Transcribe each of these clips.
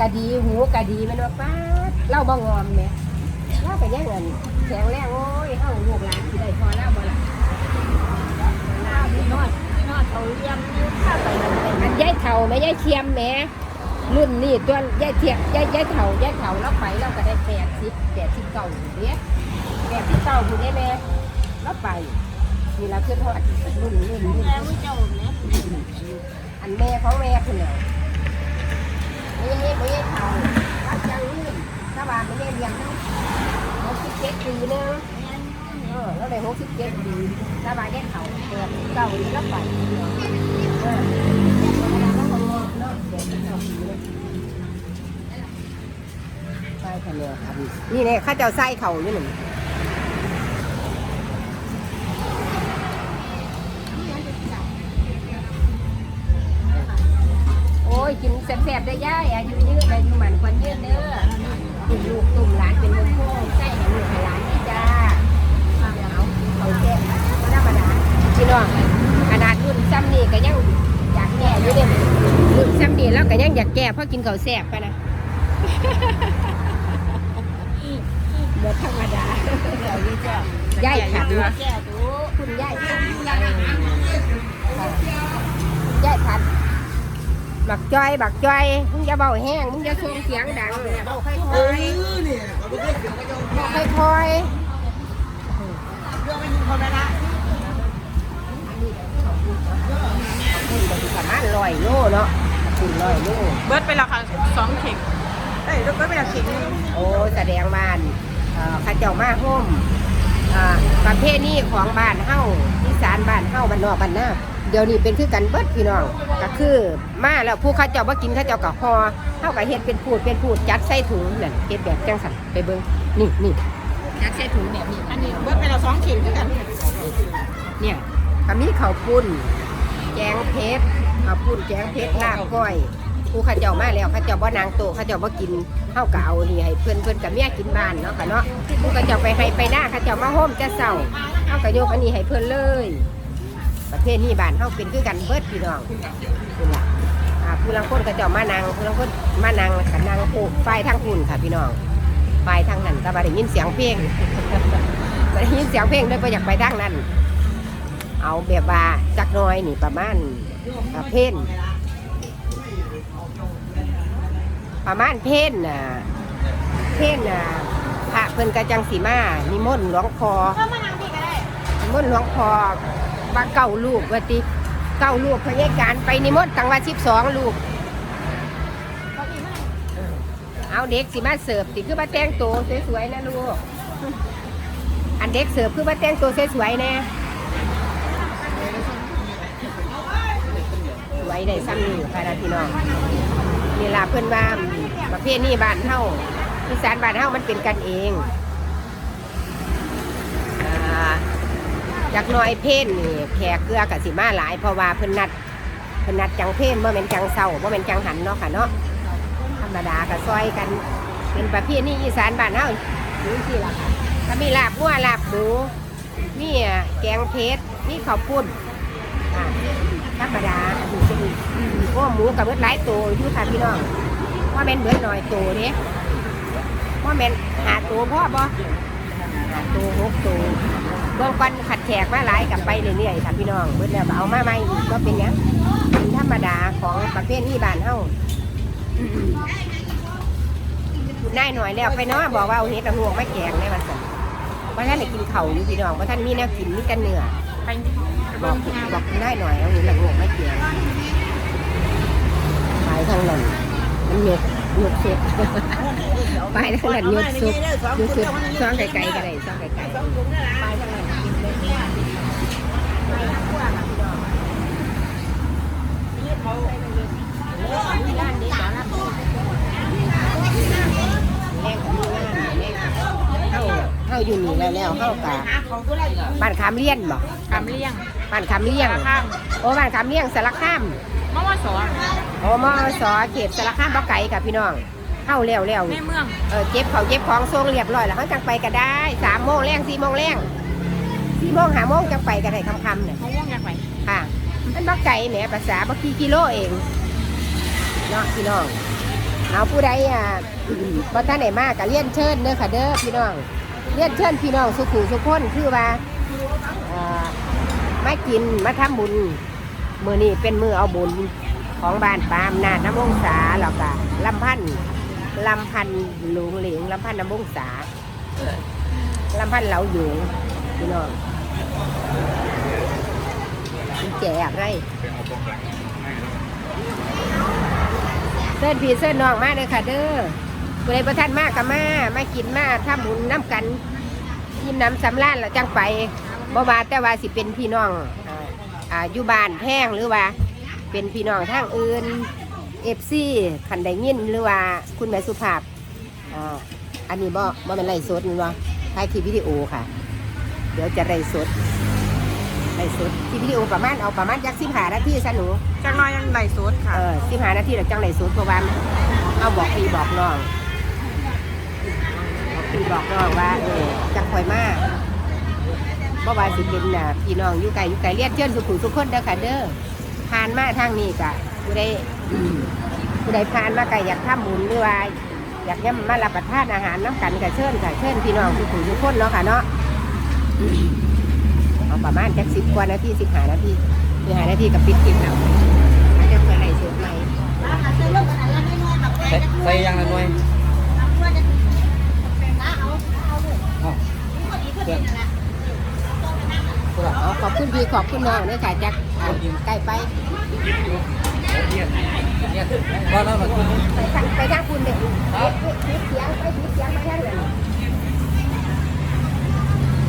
ตากะดีหูกะดีแมันว่าป้าดเล่าบ่งอมแหม่เล่าไปแย่งเงินแข็งแรงโอ้ยเฮาลูกหลานสิได้พอเล่าบ่ล่ะข้าวที่นอดที่นอดเขาเลี้ยงอยู่ข้าวไปมันเป็นอันยายเฒ่าแม่ยายเทียมแหม่รุ่นนี้ตัวยายเทียมยายยายเฒ่ายายเฒ่าเราไปเราก็ได้80 80เก่าเด้80เก่าผู้นี้แม่เราไปนี่ล่ะคือทอดรุ่นรุ่นรุ่นแม่ผู้เจ้าเนี่ยอันแม่ของแม่คุณเนี่ยไม่ใช่ไม่ใช่เท่ารับจังนี่ถ้าว่าไม่ได้เลี้ยงทั้งหกสิบเจ็ดปีนึงเออแล้ว ได้หกสิบเจ็ดปีถ้าว่าได้เท่าเกิดเก่านี้แล้วไปเออแล้วก็งอกเนาะเด็กเก่าปีเลยใช่ค่ะเนี่ยครับนี่เนี่ยข้าเจ้าไส้เข่าอยู่หนึ่ง ยกินแซ่บๆได้ย่ายอายุยืนอายุหมันควันยืนเด้อตุ่มลูกตุ่มหลานเป็นวงโค้งใช่ห้ลูกให้หลานที่จ้าเอาเอาแก้ก็ธรรมดาพี่น้องขนาดรุ่นซ้ำนี่ก็ยังอยากแก่อยู่เด้รุ่นซ้ำนี่แล้วก็ยังอยากแก่เพราะกินข้าวแซ่บไปนะเดี๋ยวธรรมดาย่ายขันแก่ดูคุณย่ายย่ายขัน บักจ้อย บักจ้อยมึงจะเบาแห้งมึงจะส่งเสียงดังเบาค่อยๆเออเนี่ยเขาไม่ได้เสียงก็ยอมค่อยเรื่องไม่ถึงคนนะๆคุณเป็นประมาณร้อยโลเนาะคุณร้อยโลเบิร์ดไปแล้วค่ะสองเข่งเอ้ยแล้วเบิร์ดไปแล้วเข่งนึงโอ้แสดงบ้านเอ่อเข้าเจ้ามาโฮมอ่าประเภทนี้ของบ้านเฮาอีสานบ้านเฮาบ้านนอกบ้านนา เดี๋ยวนี้เป็นคือกันเบิดพี่น้องก็คือมาแล้วผู้ข้าเจ้าบ่กินข้าเจ้าก็ห่อเฮาก็เฮ็ดเป็นพูดเป็นพูดจัดใส่ถุงนั่นเฮ็ดแบบจังสันไปเบิ่งนี่นี่จัดใส่ถุงแบบนี้อันนี้เบิร์ดไปแล้วสองข่งด้วยกันเนี่ยก็มีข้าวปุ้นแกงเผ็ดข้าวปุ้นแกงเผ็ดลาบก้อยผู้ข้าเจ้ามาแล้วข้าเจ้าบ่นางโตข้าเจ้าบ่กินเฮาก็เอานี่ให้เพิ่อนเพิ่อนกับเมียกินบ้านเนาะค่ะเนาะผู้ข้าเจ้าไปให้ไปหน้าข้าเจ้ามาโฮมจะเศร้าเฮาก็ยกอันนี้ให้เพิ่อนเลย ประเทศนี้บ้านเฮาเป็นคือกันเบิดพี่น้องคุณล่ะอ่าผู้ลังคนก็เจ้ามานังผู้ลังคนมานังแล้วก็นั่งโอ้ฝ่ายทางคุณค่ะพี่น้องฝ่ายทางนั้นก็บ่ได้ยินเสียงเพลงบ่ได้ยินเสียงเพลงเลยบ่อยากไปทางนั้น เอาแบบว่าจักน้อยนี่ประมาณเพนประมาณเพนน่ะเพนน่ะพระเพิ่นกระจังสีมานิมนต์หลวงพอนิมนต์หลวงพ่อ ว่าเก้าลูกว่าติเก้าลูกพยาการไปนิมนต์ตั้งว่าสิบสองลูก เอาเด็กสิมาเสิร์ฟสิคือมาแต่งตัวสวยๆนะลูก อันเด็กเสิร์ฟคือมาแต่งตัวสวยๆแน่สวยได้ซ้ำนี่ค่ะนะพี่น้องนี่ล่ะเพื่อนว่าประเภทนี้บ้านเฮาอีสานบ้านเฮามันเป็นกันเองอ่า จากหน้อยเพศนี่แขกเกลือกับสิมาหลาย เพราะว่าเพิ่นนัดเพิ่นนัดจังเพศว่าเป็นจังเศร้าว่าเป็นจังหันเนาะค่ะเนาะธรรมดาก็ซอยกัน เป็นประเภทนี้อีสานบ้านเฮาดูสิล่ะค่ะถ้ามีลาบวัวลาบหมูมีแกงเพชรมีข้าวปุ้นธรรมดาดูสิอืมพวกหมูกับเบิดหลายตัวอยู่ค่ะพี่น้องว่าแม่นเบิดหน่อยตัวเด้ว่าแม่นหาตัวพ่อบ่หาตัวหกตัว เบื้องกันขัดแขกมาหลายกับไปเรื่อยๆค่ะพี่น้องเบิดแล้วก็เอามาใหม่อีกก็เป็นหยังเป็นธรรมดาของประเภทนี้บ้านเฮาได้หน่อยแล้วไปเนาะบอกว่าเอาเห็ดละงวงไม่แกงได้มาสั่เพราะท่านได้กินเข่าอยู่พี่น้องเพราะท่านมีแนวกินมีแต่เนื้อบอกบอกได้หน่อยเอาเห็ดละงวงไม่แกงไปทางนั้นมันหยดหยดสุดไปทางนั้นหยดสุดหยดสุดซ่องไก่ๆก็ได้ซ่องไก่ไกินเลยไปทางขั้วค่ะพี่น้องมีร้านนี้สอนรับ แม่กับมีงานแม่เฮาเฮาอยู่นี่ แล้วแล้วเฮากะหาของกูได้บ้านขามเลี้ยนบ่กำเลี้ยงบ้านขามเลี้ยงข้ามโอ้บ้านขามเลี้ยงสารคามมะม่วงสอนโอ้มอสอเขตสารคามบ่ไกลกับพี่น้องเฮาแล้วแล้วในเมืองเออเก็บเขาวเก็บของส่งเรียบร้อยแล้วเฮาจังไปก็ได้สามโมงแรงสี่โมงแรงสี่โมงห้าโมงจังไปก็ได้ค่ำๆเนี่ยมะม่วงอยากไปค่ะมันบ่ไกลแหมภาษาบ่กี่กิโลเองเนาะพี่น้องเอาผู้ใดอะบ่ท่านไหนมากก็เลี้ยนเชิญเด้อค่ะเด้อพี่น้อง เลี้ยนเชิญพี่น้องสุขุสุขคนคือว่าเอ่อมากินมาทำบุญมือนี้เป็นมือเอาบุญของบ้านปามนาน้ำวงศาแล้วก็ลำพันธ์ลำพันธ์หลวงเหลียงลำพันธ์น้ำวงศาลำพันธ์เหลาอยู่พี่น้องแจกไรเส้นพีเส้นน้องมากเลยค่ะเด้อ ผู้ใดประท่านมากกับมามากินมาทำบุญน้ำกันยิ้มน้ำสำราญแล้วจังไปบ่ว่าแต่ว่าสิเป็นพี่น้องอ่าอ่าอยู่บ้านแพงหรือว่า เป็นพี่น้องทางอื่นเอฟซีขันได้ยินหรือว่าคุณแม่สุภาพอ่าอันนี้บ่บ่เป็นไรสดนี่บ่ถ่ายคลิปวิดีโอค่ะ เดี๋ยวจะไรสดไรสดคลิปวิดีโอประมาณเอาประมาณยักสิบหานาทีซะหนูจังน้อยยังไหลสดค่ะเออสิบหานาทีเราจังไรสดเพราะว่าเอาบอกพี่บอกน้องบอก พี่บอกน้องว่าเออจังคอยมากเพราะว่าสิเป็นน่ะพี่น้องอยู่ไกลอยู่ไกลเรียนเชิญสุขุมทุกคนเด้อค่ะเด้อผ่านมาทางนี้กะผู้ใดอืมผู้ใดผ่านมาไก็อยากทำบุญหรือว่าอยากย่ำมารับประทานอาหารน้ำกันกับเชิญค่ะเชิญพี่น้องทุกผู้ทุกคนเนาะค่ะเนาะอืมเอาประมาณจักสิบกว่านาทีสิบหานาทีสิบหานาทีกับปิดคลิปแล้วอาจะเปิดไหนสุดไหมใส่ใส่ยังละหน่วยเพื่อน เอา ขอบคุณพี่ขอบคุณน้องด้วยค่ะจักใกล้ไปไปทางไปทางคุณเด็กปิดเสียงไปปิดเสียงไปทางนั้น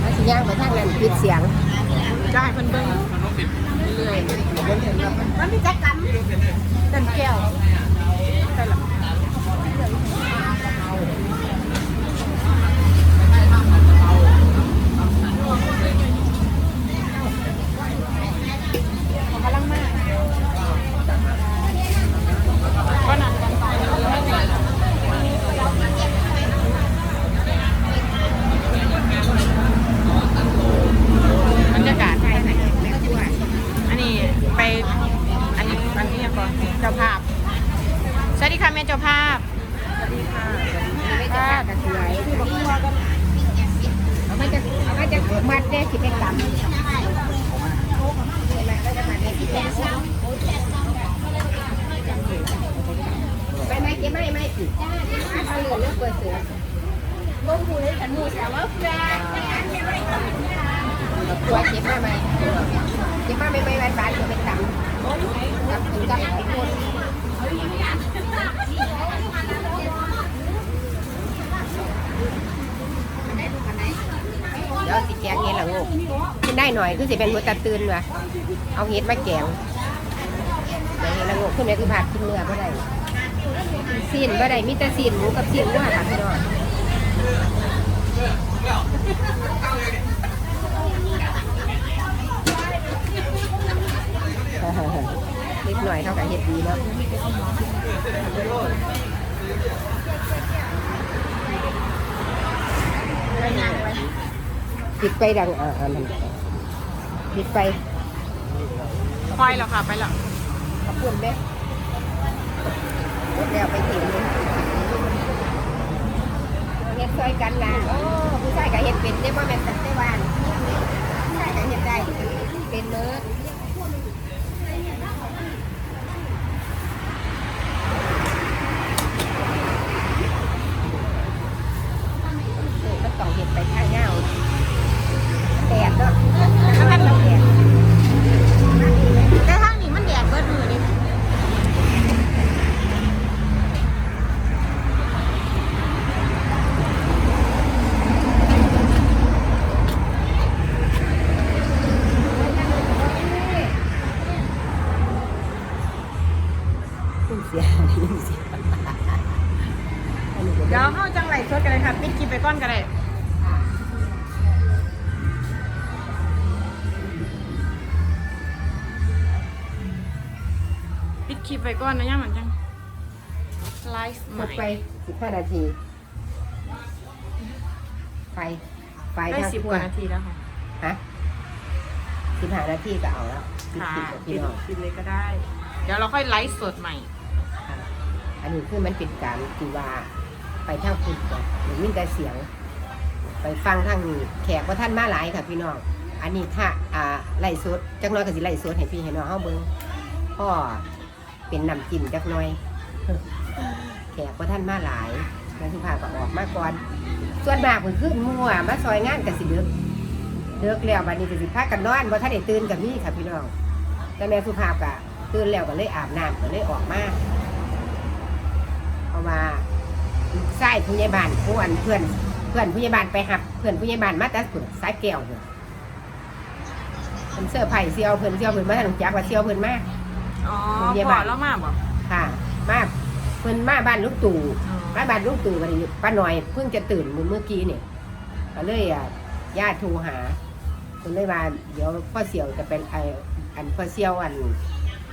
เอาสิย่างไปทางนั้นปิดเสียงจะให้เพิ่นเบิ่งเรื่อยมันมีจักรกันเต็มแก้วใช่หรอเขากำลังมากก็นั่งกันไปบรรยากาศ อันนี้ไป อันนี้อันนี้ก่อนเจ้าภาพ สวัสดีค่ะแม่เจ้าภาพสวัสดีค่ะไม่เจะฆ่าพกันสวยเอามาจะเอามาจะมัดได้สิเป็นกำไม่ไม่เก็บไม่ไม่สิเอาเหลือเลือกเปิดเสือล้มหูเลยขันหูแต่ว่าแฟนตัวเก็บมาไหมเก็บมาไม่ไม่ไม่บ้านจะเป็นกำกับกับหลายคน เดี๋ยวสิแกงเห็ดละงกกินได้หน่อยคือสิเป็นมือตะตื่นว่ะเอาเห็ดมาแกงแต่เห็ดละโงกขึ้นแม่คือผัดกินเนื้อก็ได้ซีนก็ได้มีแต่ซีนหมูกับซีนเนื้อค่ะพี่น้อง นิดหน่อยเท่ากับเห็ดดีเนาะปิดไปดังอ่าอ่ามันปิดไปไปแล้วค่ะ ไปแล้วขอบคุณเด้หมดแล้วไปถึงเลยเฮ็ดซอยกันนะโอ้ผู้ชายก็เฮ็ดเป็นได้บ่แม่นแต่ไต้หวันผู้ชายก็เฮ็ดได้เป็นเลิศเออมันต้องเฮ็ดไปทางยาวแดดเนาะถ้ามันต้องแดด แต่ทางนี้มันแดดเบิดมือนี่ คุณ เสียคุณเสียอันนี้ก็เดี๋ยวเข้าจังไหลสดกันเลยค่ะปิดคลิปไปก้อนกันเลยปิดคลิปไปก้อนนะย่ามันจังไลฟ์หใหมม่ดไปสิบห้านาทีไฟไฟได้ทางสิบครักว่านาทีแล้วค่ะฮะสิบห้านาทีก็เอาแล้วปิดค่ะคลิปกับปิพี่ดน้องปิดเลยก็ได้ เดี๋ยวเราค่อยไลฟ์สดใหม่ไอ้ นนี้คือมันเป็นการที่ว่าไปทางคุณก่อนหรือมีแต่เสียง ไปฟังทางนี้แขกว่าท่านมาหลายค่ะพี่น้องอันนี้ถ้าอ่าไล่สดจักน้อยก็สิไล่สดให้พี่ให้น้องเฮาเบิ่งพ่อเป็นน้ำจิ้มจักน้อย แขกว่าท่านมาหลายแม่สุภาพก็ออกมาก่อนส่วนมากเพิ่นขึ้นมั่วมาซอยงานก็สิเดึกเดึกแล้วบัดนี้ก็สิพากันนอนบ่ทันได้ตื่นกับมีค่ะพี่น้องแต่แม่สุภาพก็ตื่นแล้วก็เลยอาบน้ำก็เลยออกมา ราะว่าใส่ผู้ใหญ่บ้านผู้อันเพื่อน เพื่อนผู้ใหญ่บ้านไปหับ เพื่อนผู้ใหญ่บ้านมาแต่สุดสายแก้วเนี่ยเพิ่นเสื้อร์ไผ่เซียวเพิ่นเซียวเพิ่นมาทางจักว่าเซียวเพิ่นมา อ๋อโรงพยาพ่บาอลแล้วมาบอกค่ะ มาเพิ่นมาบ้านลูกตู่มาบ้านลูกตู่วันนี้ป้าหน่อยเพิ่งจะตื่นเมื่อเมื่อกี้เนี่ยก็เลยอะญาติโทรหาเพิ่นเลยว่าเดี๋ยวพ่อเสี่ยวจะเป็นไออันพ่อเสี่ยวอัน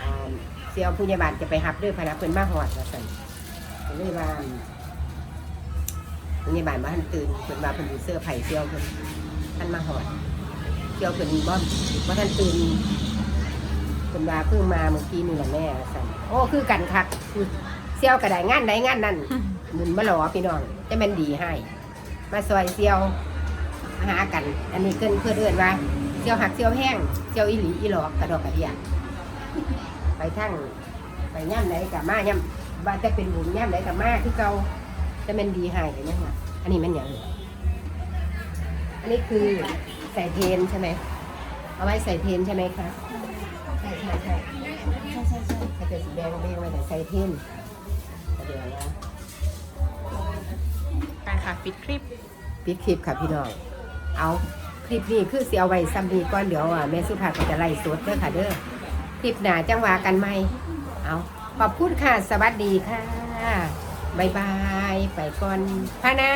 อ่าเสี่ยวผู้ใหญ่บ้านจะไปหับด้วยพนักเพิ่นมาหอดว่าซั่น ก็เลยว่าผู้ใหญ่บ้านมาท่านตื่นเพิ่นว่าเพิ่นอยู่เสื้อไผ่เสี่ยวเพิ่นท่านมาหอดเสี่ยวเพิ่นบ่บ่ท่านตื่นเป็นว่าเพิ่งมาเมื่อกี้นี่แหละแม่สั่นโอ้คือกันคักคือเซี่ยวกระไดงานใดงานนั่นหมุนมาหลอพี่น้องจะเป็นดีให้ มาซอยเซี่ยวหากัน อันนี้เกินเพื่อเดินว่าเซี่ยวหักเซี่ยวแห้งเซี่ยวอีหลีอีหลอกกระดอกกระเดียไปทั้งไปย่ำไหนกับมาย่ำ ว่าจะเป็นบุญย่ำไหนกับมาคือเก่าจะเป็นดีให้เห็นไหมคะอันนี้มันอย่างไรอันนี้คือใส่เทนใช่ไหมเอาไว้ใส่เทนใช่ไหมคะใช่ใช่ใช่ใช่ใช่ใช่ถ้าเกิดสีแดงเรียกว่าแต่ใส่เทนเดี๋ยวนะการค่ะปิดคลิปปิดคลิปค่ะพี่น้องเอาคลิปนี้คือเสียไว้ซ้ำนีก่อนเดี๋ยวอะแม่สุภาพก็จะไล่สดเด้อค่ะเด้อคลิปหน้าจังหวากันไหมเอา ขอบคุณค่ะ สวัสดีค่ะบายบาย ไปก่อนพะนะ